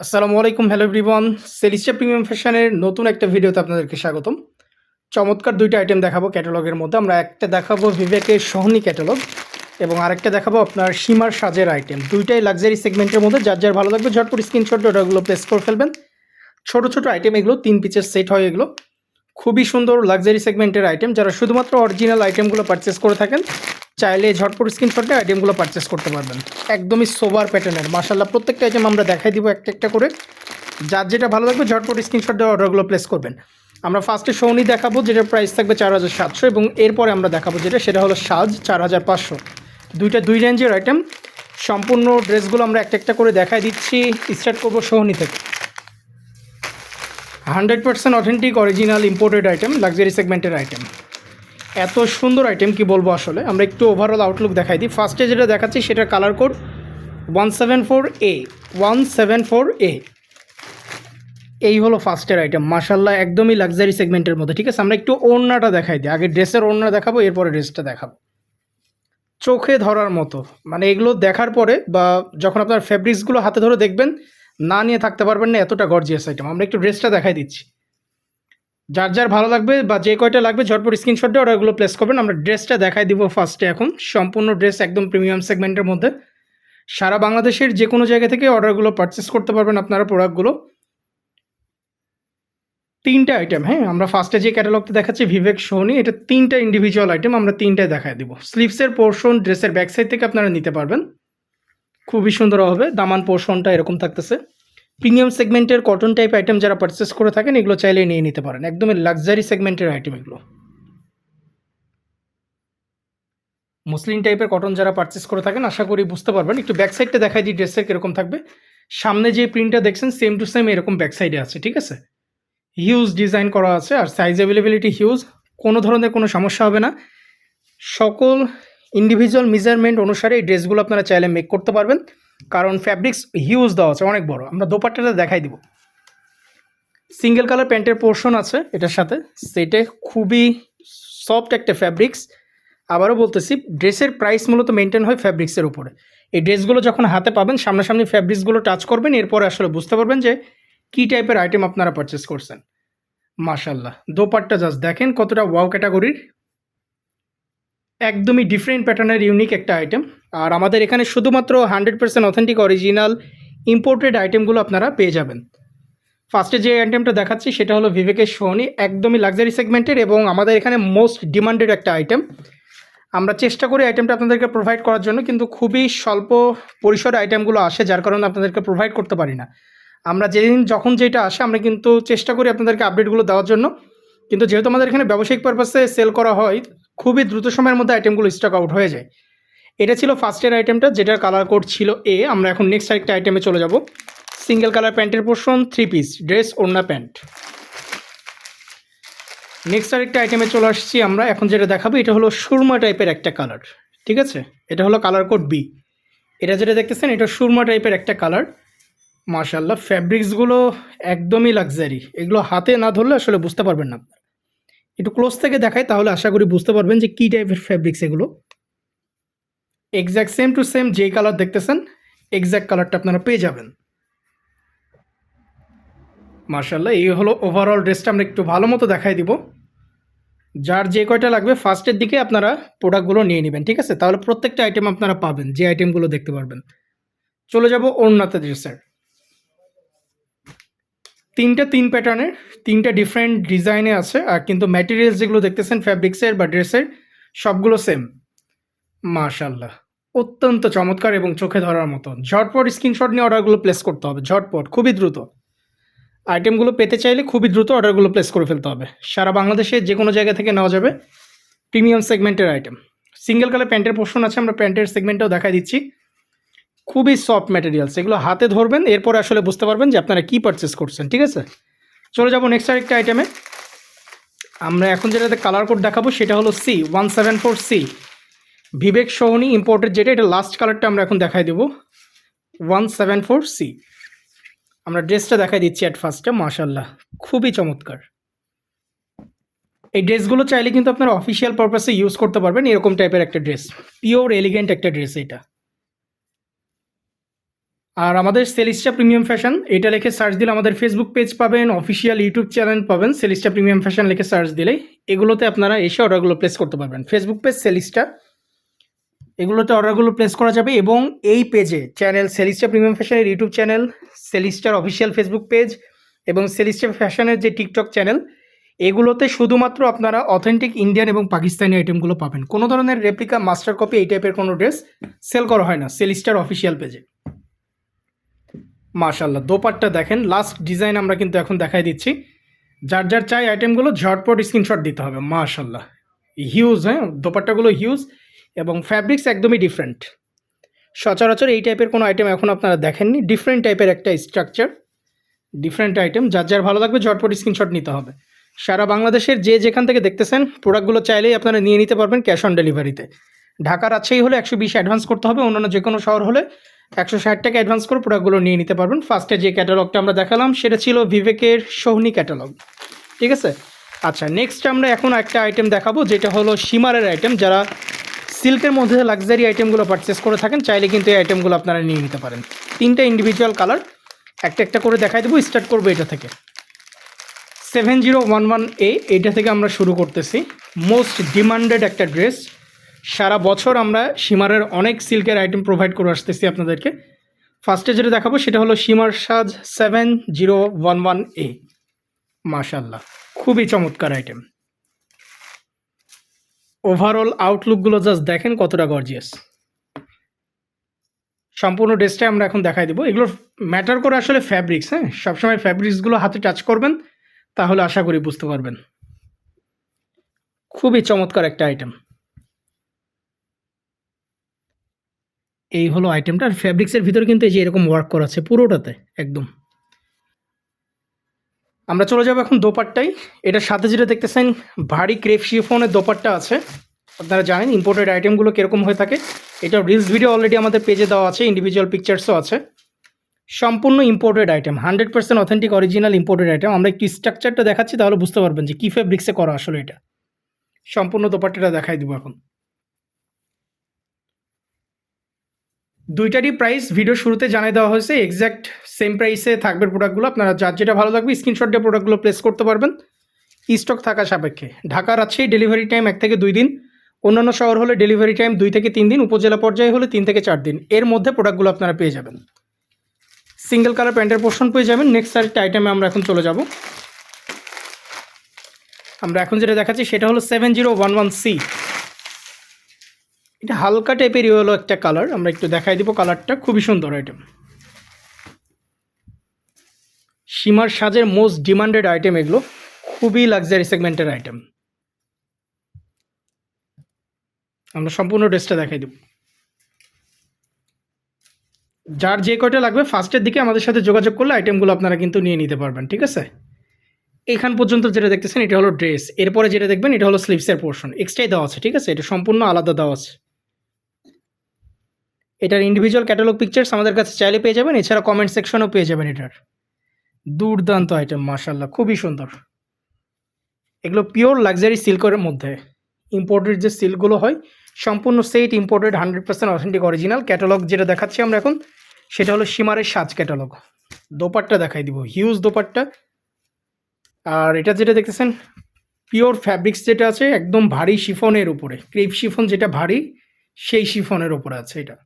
আসসালামু আলাইকুম hello everyone সেলিস্টা premium ফ্যাশনের নতুন একটা ভিডিওতে আপনাদেরকে স্বাগতম। চমৎকার দুইটা আইটেম দেখাবো ক্যাটালগের মধ্যে। আমরা একটা দেখাবো বিবেকের সহনি ক্যাটালগ এবং আরেকটা দেখাবো আপনার সীমার সাজের আইটেম দুইটাই লাক্সারি সেগমেন্টের মধ্যে। যার যার ভালো লাগবে ঝটপট স্ক্রিনশট ওটাগুলো প্লেস করে ফেলবেন। ছোট ছোট আইটেম এগুলো, তিন পিচের সেট হয় এগুলো। খুবই সুন্দর লাক্সারি সেগমেন্টের আইটেম যারা শুধুমাত্র অরিজিনাল আইটেমগুলো পারচেস করে থাকেন চাইলে ঝটপট স্ক্রিনশটে আইটেমগুলো পারচেস করতে পারবেন। একদমই সোবার প্যাটার্নের মাসাল্লাহ প্রত্যেকটা আইটেম আমরা দেখাই দিব একটা একটা করে। যার যেটা ভালো লাগবে, ঝটপট স্ক্রিনশট দিয়ে অর্ডারগুলো প্লেস করবেন। আমরা ফার্স্টে সৌনি দেখাবো, যেটার প্রাইস থাকবে চার হাজার সাতশো এবং এরপরে আমরা দেখাবো যেটা, সেটা হলো সাজ চার হাজার পাঁচশো। দুইটা দুই রেঞ্জের আইটেম সম্পূর্ণ ড্রেসগুলো আমরা একটা একটা করে দেখাই দিচ্ছি। স্টার্ট করব সোহনি থেকে। Hundred percent authentic original imported item luxury সেগমেন্টের আইটেম এত সুন্দর আইটেম কি বলব আসলে? আমরা একটু ওভারঅল আউটলুক দেখাই দিই। ফার্স্টে যেটা দেখাচ্ছি সেটা colour code one seven four A one seven four A এই হলো ফার্স্টের আইটেম মাসাল্লাহ একদমই লাক্সারি সেগমেন্টের মধ্যে, ঠিক আছে? আমরা একটু ওড়নাটা দেখাই দিই। আগে ড্রেসের ওড়না দেখাবো, এরপরে ড্রেসটা দেখাবো। চোখে ধরার মতো। মানে এগুলো দেখার পরে বা যখন আপনার ফেব্রিক্সগুলো হাতে ধরে দেখবেন, না নিয়ে থাকতে পারবেন না, এতটা গর্জিয়াস আইটেম আমরা একটু ড্রেসটা দেখাই দিচ্ছি। যার যার ভালো লাগবে বা যে কয়টা লাগবে, ঝটপট স্ক্রিনশট দিয়ে অর্ডারগুলো প্লেস করবেন। আমরা ড্রেসটা দেখাই দিব ফার্স্টে এখন। সম্পূর্ণ ড্রেস একদম প্রিমিয়াম সেগমেন্টের মধ্যে। সারা বাংলাদেশের যে কোনো জায়গা থেকে অর্ডারগুলো পারচেস করতে পারবেন আপনারা প্রোডাক্টগুলো তিনটা আইটেম হ্যাঁ? আমরা ফার্স্টে যে ক্যাটালগটা দেখাচ্ছি ভিভেক সোনি এটা তিনটা ইন্ডিভিজুয়াল আইটেম আমরা তিনটায় দেখাই দিব। স্লিভসের পোর্শন ড্রেসের ব্যাক সাইড থেকে আপনারা নিতে পারবেন। খুবই সুন্দর হবে, দামান পোর্শনটা এরকম থাকতেছে। প্রিমিয়াম সেগমেন্টের কটন টাইপ আইটেম যারা পারচেস করে থাকেন, এগুলো চাইলে নিয়ে নিতে পারেন। একদমই লাক্সারি সেগমেন্টের আইটেম এগুলো। মুসলিম টাইপের কটন যারা পারচেস করে থাকেন, আশা করি বুঝতে পারবেন। একটু ব্যাক সাইডটা দেখাই দিই ড্রেসের কীরকম থাকবে। সামনে যে প্রিন্টটা দেখছেন সেম টু সেম এরকম ব্যাক সাইডে আছে, ঠিক আছে? হিউজ ডিজাইন করা আছে, আর সাইজ অ্যাভেলেবিলিটি হিউজ কোনো ধরনের কোনো সমস্যা হবে না। সকল ইন্ডিভিজুয়াল মেজারমেন্ট অনুসারে এই ড্রেসগুলো আপনারা চাইলে মেক করতে পারবেন। কারণ ফ্যাব্রিক্স হিউজ দেওয়া আছে, অনেক বড়। আমরা দোপাট্টাটা দেখাই দিব। সিঙ্গেল কালার প্যান্টের পোর্শন আছে এটার সাথে। সেটে খুবই সফট একটা ফ্যাব্রিক্স আবারও বলতেছি ড্রেসের প্রাইস মূলত মেনটেন হয় ফ্যাব্রিক্সের উপরে। এই ড্রেসগুলো যখন হাতে পাবেন, সামনাসামনি ফ্যাব্রিক্সগুলো টাচ করবেন, এরপরে আসলে বুঝতে পারবেন যে কী টাইপের আইটেম আপনারা পারচেস করছেন। মাশাল্লাহ দোপাট্টা জাস্ট দেখেন কতটা ওয়াও ক্যাটাগরির একদমই ডিফারেন্ট প্যাটার্নের ইউনিক একটা আইটেম আর আমাদের এখানে শুধুমাত্র hundred percent authentic original imported আইটেমগুলো আপনারা পেয়ে যাবেন। ফার্স্টে যে আইটেমটা দেখাচ্ছি, সেটা হলো ভিভেকের সোনি একদমই লাক্সারি সেগমেন্টের এবং আমাদের এখানে মোস্ট ডিমান্ডেড একটা আইটেম আমরা চেষ্টা করি আইটেমটা আপনাদেরকে প্রোভাইড করার জন্য, কিন্তু খুবই স্বল্প পরিসরে আইটেমগুলো আসে, যার কারণে আপনাদেরকে প্রোভাইড করতে পারি না। আমরা যেদিন যখন যেটা আসে, আমরা কিন্তু চেষ্টা করি আপনাদেরকে আপডেটগুলো দেওয়ার জন্য। কিন্তু যেহেতু আমাদের এখানে ব্যবসায়িক পারপাসে সেল করা হয় খুবই দ্রুত সময়ের মধ্যে আইটেমগুলো স্টক আউট হয়ে যায়। এটা ছিল ফার্স্টের আইটেমটা যেটার কালার কোড ছিল এ আমরা এখন নেক্সট আরেকটা আইটেমে চলে যাব। সিঙ্গেল কালার প্যান্টের পোর্শন থ্রি পিস ড্রেস ওড়না, প্যান্ট। নেক্সট আরেকটা আইটেমে চলে আসছি আমরা। এখন যেটা দেখাবো, এটা হলো সুরমা টাইপের একটা কালার ঠিক আছে? এটা হলো কালার কোড বি এটা যেটা দেখতেছেন, এটা সুরমা টাইপের একটা কালার মার্শাল্লাহ ফ্যাব্রিক্সগুলো একদমই লাক্সারি এগুলো হাতে না ধরলে আসলে বুঝতে পারবেন না একটু ক্লোজ থেকে দেখাই, তাহলে আশা করি বুঝতে পারবেন যে কী টাইপের ফ্যাব্রিক্স এগুলো। এক্স্যাক্ট সেম টু সেম যেই কালার দেখতেছেন এক্স্যাক্ট কালারটা আপনারা পেয়ে যাবেন। মার্শাল্লাহ এই হলো ওভারঅল ড্রেসটা আমরা একটু ভালো মতো দেখাই দিব। যার যে কয়টা লাগবে ফার্স্টের দিকে আপনারা প্রোডাক্টগুলো নিয়ে নেবেন, ঠিক আছে? তাহলে প্রত্যেকটা আইটেম আপনারা পাবেন, যে আইটেমগুলো দেখতে পারবেন। চলে যাব ওড়নাতে ড্রেসের তিনটা, তিন প্যাটার্নের তিনটা ডিফারেন্ট ডিজাইনে আছে, আর কিন্তু ম্যাটেরিয়ালস যেগুলো দেখতেছেন ফ্যাব্রিক্সের বা ড্রেসের সবগুলো সেম মাশাল্লাহ অত্যন্ত চমৎকার এবং চোখে ধরার মতো। ঝটপট স্ক্রিনশট নিয়ে অর্ডারগুলো প্লেস করতে হবে, ঝটপট, খুবই দ্রুত। আইটেমগুলো পেতে চাইলে খুবই দ্রুত অর্ডারগুলো প্লেস করে ফেলতে হবে। সারা বাংলাদেশে যে কোনো জায়গা থেকে নেওয়া যাবে প্রিমিয়াম সেগমেন্টের আইটেম সিঙ্গেল কালার প্যান্টের পোর্শন আছে, আমরা প্যান্টের সেগমেন্টটাও দেখা দিচ্ছি। খুবই সফট ম্যাটেরিয়ালস এগুলো হাতে ধরবেন, এরপরে আসলে বুঝতে পারবেন যে আপনারা কী পারচেস করছেন, ঠিক আছে? চলে যাব নেক্সট আরেকটা আইটেমে আমরা এখন যেটাতে কালার কোড দেখাবো, সেটা হলো C one seven four C Bibek Sohni imported যেটা, এটা লাস্ট কালারটা আমরা এখন দেখাই দেবো। ওয়ান সেভেন ফোর সি আমরা ড্রেসটা দেখাই দিচ্ছি অ্যাট ফার্স্টে মাশাল্লাহ খুবই চমৎকার। এই ড্রেসগুলো চাইলে কিন্তু আপনারা অফিসিয়াল পারপাসে ইউজ করতে পারবেন, এরকম টাইপের একটা ড্রেস পিওর এলিগেন্ট একটা ড্রেস এটা। আর আমাদের সেলিস্টা প্রিমিয়াম ফ্যাশন এটা লিখে সার্চ দিলে আমাদের ফেসবুক পেজ পাবেন অফিসিয়াল ইউটিউব চ্যানেল পাবেন সেলিস্টা প্রিমিয়াম ফ্যাশন লিখে সার্চ দিলে এগুলোতে আপনারা এসে অর্ডারগুলো প্লেস করতে পারবেন। ফেসবুক পেজ সেলিস্টা এগুলোতে অর্ডারগুলো প্লেস করা যাবে এবং এই পেজে চ্যানেল সেলিস্টা প্রিমিয়াম ফ্যাশনের ইউটিউব চ্যানেল সেলিস্টার অফিসিয়াল ফেসবুক পেজ এবং সেলিস্টা ফ্যাশনের যে টিকটক চ্যানেল এগুলোতে শুধুমাত্র আপনারা অথেন্টিক ইন্ডিয়ান এবং পাকিস্তানি আইটেমগুলো পাবেন। কোনো ধরনের রেপ্লিকা মাস্টার কপি এই টাইপের কোনো ড্রেস সেল করা হয় না সেলিস্টার অফিসিয়াল পেজে মাশাল্লাহ দোপাট্টা দেখেন লাস্ট ডিজাইন আমরা কিন্তু এখন দেখাই দিচ্ছি। যার যার চাই আইটেমগুলো ঝটপট স্ক্রিনশট দিতে হবে মাশাল্লাহ হিউজ হ্যাঁ দোপাট্টাগুলো হিউজ এবং ফ্যাব্রিক্স একদমই ডিফারেন্ট সচরাচর এই টাইপের কোনো আইটেম এখন আপনারা দেখেননি ডিফারেন্ট টাইপের একটা স্ট্রাকচার ডিফারেন্ট আইটেম যার যার ভালো লাগবে ঝটপট স্ক্রিনশট নিতে হবে। সারা বাংলাদেশের যে যেখান থেকে দেখতেছেন প্রোডাক্টগুলো চাইলেই আপনারা নিয়ে নিতে পারবেন ক্যাশ অন ডেলিভারিতে ঢাকা রাজশাহী হলে একশো বিশ অ্যাডভান্স করতে হবে, অন্যান্য যে কোনো শহর হলে একশো ষাট টাকা অ্যাডভান্স করে প্রোডাক্টগুলো নিয়ে নিতে পারবেন। ফার্স্টে যে ক্যাটালগটা আমরা দেখালাম, সেটা ছিল বিবেকের সোহনি ক্যাটালগ ঠিক আছে? আচ্ছা নেক্সট আমরা এখন একটা আইটেম দেখাবো, যেটা হলো সীমারের আইটেম যারা সিল্কের মধ্যে লাক্সারি আইটেমগুলো পারচেস করে থাকেন, চাইলে কিন্তু এই আইটেমগুলো আপনারা নিয়ে নিতে পারেন। তিনটা ইন্ডিভিজুয়াল কালার একটা একটা করে দেখাই দেবো স্টার্ট করব এটা থেকে। সেভেন জিরো ওয়ান ওয়ান এ এইটা থেকে আমরা শুরু করতেছি। মোস্ট ডিমান্ডেড একটা ড্রেস সারা বছর আমরা সীমারের অনেক সিল্কের আইটেম প্রোভাইড করে আসতেছি আপনাদেরকে। ফার্স্টে যেটা দেখাবো, সেটা হলো সীমার সাজ seven zero one one A মাশাল্লাহ খুবই চমৎকার আইটেম ওভারঅল আউটলুকগুলো জাস্ট দেখেন কতটা গর্জিয়াস সম্পূর্ণ ড্রেসটা আমরা এখন দেখাই দেবো। এগুলো ম্যাটার করে আসলে ফ্যাব্রিক্স হ্যাঁ? সবসময় ফ্যাব্রিক্সগুলো হাতে টাচ করবেন, তাহলে আশা করি বুঝতে পারবেন। খুবই চমৎকার একটা আইটেম এই হলো আইটেমটা আর ফ্যাব্রিক্সের ভিতরে কিন্তু এই যে এরকম ওয়ার্ক করা আছে পুরোটাতে, একদম। আমরা চলে যাব এখন দোপাট্টাই এটার সাথে যেটা দেখতেছেন, ভারী ক্রেপ শিফনের দোপাট্টা আছে। আপনারা জানেন ইম্পোর্টেড আইটেমগুলো কীরকম হয়ে থাকে। এটা রিলস ভিডিও অলরেডি আমাদের পেজে দেওয়া আছে ইন্ডিভিজুয়াল পিকচার্সও আছে। সম্পূর্ণ imported item hundred percent authentic original imported item আমরা একটু স্ট্রাকচারটা দেখাচ্ছি, তাহলে বুঝতে পারবেন যে কী ফেব্রিক্সে করা আসলে এটা। সম্পূর্ণ দোপাট্টাটা দেখাই দিব এখন। দুইটারই প্রাইস ভিডিও শুরুতে জানিয়ে দেওয়া হয়েছে এক্স্যাক্ট সেম প্রাইসে থাকবে প্রোডাক্টগুলো আপনারা যার যেটা ভালো লাগবে স্ক্রিনশট দিয়ে প্রোডাক্টগুলো প্লেস করতে পারবেন। স্টক থাকা সাপেক্ষে। ঢাকার আছে ডেলিভারি টাইম এক থেকে দুই দিন। অন্যান্য শহর হলে ডেলিভারি টাইম দুই থেকে তিন দিন, উপজেলা পর্যায়ে হলে তিন থেকে চার দিন। এর মধ্যে প্রোডাক্টগুলো আপনারা পেয়ে যাবেন। সিঙ্গেল কালার প্যান্টের পোর্শন পেয়ে যাবেন। নেক্সট আরেকটা আইটেমে আমরা এখন চলে যাব। আমরা এখন যেটা দেখাচ্ছি, সেটা হলো seven zero one one C এটা হালকা টাইপেরই হলো একটা কালার আমরা একটু দেখাই দিব কালারটা খুবই সুন্দর আইটেম সীমার সাজের মোস্ট ডিমান্ডেড আইটেম এগুলো। খুবই লাক্সারি সেগমেন্টের আইটেম আমরা সম্পূর্ণ ড্রেসটা দেখাই দেব। যার যে কয়টা লাগবে ফার্স্টের দিকে আমাদের সাথে যোগাযোগ করলে আইটেমগুলো আপনারা কিন্তু নিয়ে নিতে পারবেন, ঠিক আছে? এখান পর্যন্ত যেটা দেখতেছেন, এটা হলো ড্রেস এরপরে যেটা দেখবেন, এটা হলো স্লিভসের পোর্শন এক্সট্রাই দেওয়া আছে, ঠিক আছে? এটা সম্পূর্ণ আলাদা দেওয়া আছে। এটার ইন্ডিভিজুয়াল ক্যাটালগ পিকচার্স আমাদের কাছে চাইলে পেয়ে যাবেন, এছাড়া কমেন্ট সেকশনও পেয়ে যাবেন এটার। দুর্দান্ত আইটেম মার্শাল্লাহ খুবই সুন্দর। এগুলো পিওর লাক্সারি সিল্কের মধ্যে। ইম্পোর্টেড যে সিল্কগুলো হয়, সম্পূর্ণ set imported hundred percent authentic original catalogue যেটা দেখাচ্ছি আমরা এখন, সেটা হলো সীমারের সাজ ক্যাটালগ দোপাট্টা দেখাই দিব হিউজ দোপাট্টা। আর এটা যেটা দেখতেছেন পিওর ফ্যাব্রিক্স যেটা আছে, একদম ভারী শিফনের উপরে। ক্রেপ শিফন যেটা ভারী, সেই শিফনের উপরে আছে এটা।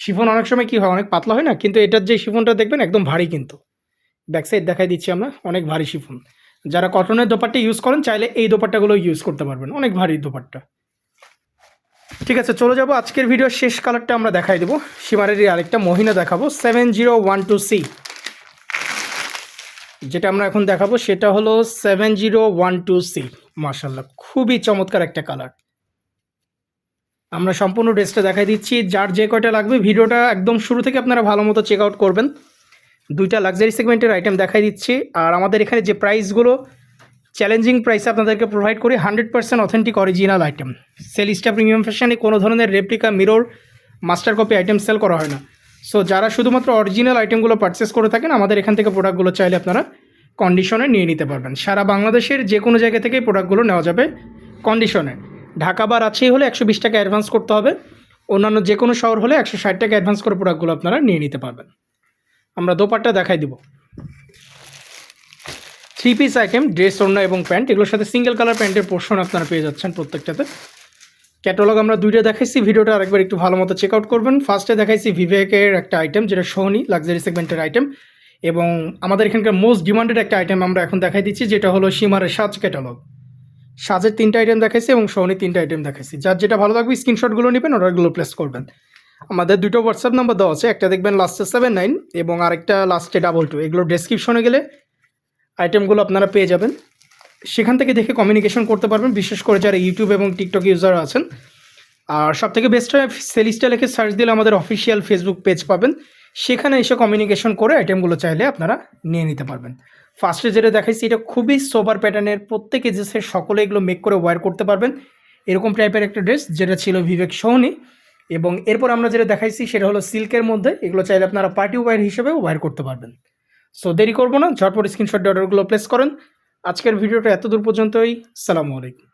শিফন অনেক সময় কি হয়, অনেক পাতলা হয় না? কিন্তু এটার যে শিফনটা দেখবেন, একদম ভারী কিন্তু। ব্যাক সাইড দেখাই দিচ্ছি আমরা, অনেক ভারী শিফন। যারা কটনের দোপাট্টা ইউজ করেন, চাইলে এই দোপাট্টাগুলো ইউজ করতে পারবেন, অনেক ভারী দোপাট্টা। ঠিক আছে, চলে যাব। আজকের ভিডিওর শেষ কালারটা আমরা দেখাই দেবো। সীমারেরই আরেকটা মহিনা দেখাবো seven zero one two C যেটা আমরা এখন দেখাবো, সেটা হলো seven zero one two C মার্শাল্লাহ খুবই চমৎকার একটা কালার আমরা সম্পূর্ণ ড্রেসটা দেখাই দিচ্ছি। যার যে কয়টা লাগবে, ভিডিওটা একদম শুরু থেকে আপনারা ভালো মতো চেক আউট করবেন। দুইটা লাক্সারি সেগমেন্টের আইটেম দেখাই দিচ্ছি। আর আমাদের এখানে যে প্রাইসগুলো চ্যালেঞ্জিং প্রাইসে আপনাদেরকে প্রোভাইড করি hundred percent authentic original item sale Celista premium ফ্যাশনে কোনো ধরনের replica mirror master copy item sale করা হয় না। সো যারা শুধুমাত্র অরিজিনাল আইটেমগুলো পারচেস করে থাকেন, আমাদের এখান থেকে প্রোডাক্টগুলো চাইলে আপনারা কন্ডিশনে নিয়ে নিতে পারবেন। সারা বাংলাদেশের যে কোনো জায়গা থেকে প্রোডাক্টগুলো নেওয়া যাবে কন্ডিশনে ঢাকা বা রাজশাহী হলে একশো বিশ টাকা অ্যাডভান্স করতে হবে। অন্যান্য যে কোনো শহর হলে একশো ষাট টাকা অ্যাডভান্স করে প্রোডাক্টগুলো আপনারা নিয়ে নিতে পারবেন। আমরা দোপাট্টা দেখাই দিব। থ্রি পিস আইটেম ড্রেস ওড়না এবং প্যান্ট, এগুলোর সাথে সিঙ্গেল কালার প্যান্টের পোর্শন আপনারা পেয়ে যাচ্ছেন প্রত্যেকটাতে। ক্যাটালগ আমরা দুইটা দেখাইছি, ভিডিওটা আরেকবার একটু ভালো মতো চেক আউট করবেন। ফার্স্টে দেখাইছি ভিভেকের একটা আইটেম যেটা সোহনি লাক্সারি সেগমেন্টের আইটেম এবং আমাদের এখানকার মোস্ট ডিমান্ডেড একটা আইটেম আমরা এখন দেখাই দিচ্ছি, যেটা হলো সীমারের সাজ ক্যাটালগ সাজের তিনটা আইটেম দেখাইছি এবং সোহনি তিনটা আইটেম দেখাইছি। যার যেটা ভালো লাগবে স্ক্রিনশটগুলো নেবেন অর্ডারগুলো প্লেস করবেন। আমাদের দুটো হোয়াটসঅ্যাপ নাম্বার দেওয়া আছে, একটা দেখবেন লাস্টে সেভেন নাইন এবং আরেকটা লাস্টে ডাবল টু এগুলো ডেসক্রিপশনে গেলে আইটেমগুলো আপনারা পেয়ে যাবেন। সেখান থেকে দেখে কমিউনিকেশন করতে পারবেন, বিশেষ করে যারা ইউটিউব এবং টিকটক ইউজার আছেন। আর সব থেকে বেস্ট হয় সেলিস্টা লিখে সার্চ দিলে আমাদের অফিসিয়াল ফেসবুক পেজ পাবেন। সেখানে এসে কমিউনিকেশন করে আইটেমগুলো চাইলে আপনারা নিয়ে নিতে পারবেন। ফার্স্টে যেটা দেখাইছি, এটা খুবই সোবার প্যাটার্নের প্রত্যেক এজেসের সকলে এগুলো মেক করে ওয়্যার করতে পারবেন। এরকম টাইপের একটা ড্রেস যেটা ছিল বিবেক সোহনি এবং এরপর আমরা যেটা দেখাইছি, সেটা হলো সিল্কের মধ্যে। এগুলো চাইলে আপনারা পার্টি ওয়্যার হিসেবে ওয়্যার করতে পারবেন। সো দেরি করব না। ঝটপট স্ক্রিনশট অর্ডারগুলো প্লেস করেন। আজকের ভিডিওটা এত দূর পর্যন্তই। সালামু আলাইকুম।